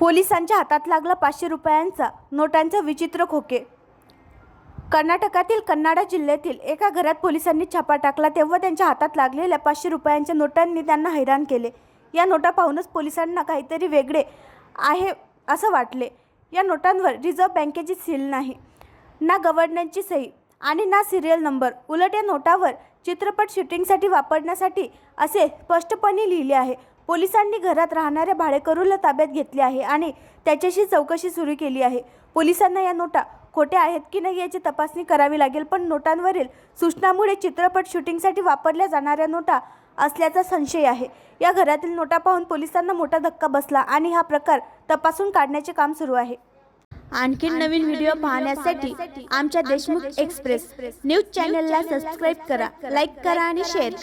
पोलिसांच्या हातात लागला पाचशे रुपयांचा नोटांचा विचित्र खोके. कर्नाटकातील कन्नाडा जिल्ह्यातील एका घरात पोलिसांनी छापा टाकला तेव्हा त्यांच्या हातात लागलेल्या पाचशे रुपयांच्या नोटांनी त्यांना हैराण केले. या नोटा पाहूनच पोलिसांना काहीतरी वेगळे आहे असं वाटले. या नोटांवर रिझर्व्ह बँकेची सील नाही ना गव्हर्नरची सही आणि ना सिरियल नंबर. उलट या नोटावर चित्रपट शूटिंगसाठी वापरण्यासाठी असे स्पष्टपणे लिहिले आहे. पोलिसांनी घरात राहणाऱ्या भाडेकरूला ताब्यात घेतले आहे आणि त्याच्याशी चौकशी सुरू केली आहे. पोलिसांना या नोटा खोट्या आहेत की नाही याची तपासणी करावी लागेल पण नोटांवरील सूचनामुळे चित्रपट शूटिंगसाठी वापरल्या जाणाऱ्या नोटा असल्याचा संशय आहे. या घरातील नोटा पाहून पोलिसांना मोठा धक्का बसला आणि हा प्रकार तपासून काढण्याचे काम सुरू आहे. आणखी नवीन व्हिडिओ पाहण्यासाठी आमच्या देशमुख एक्सप्रेस. न्यूज चॅनलला सबस्क्राईब करा लाईक करा आणि शेअर करा.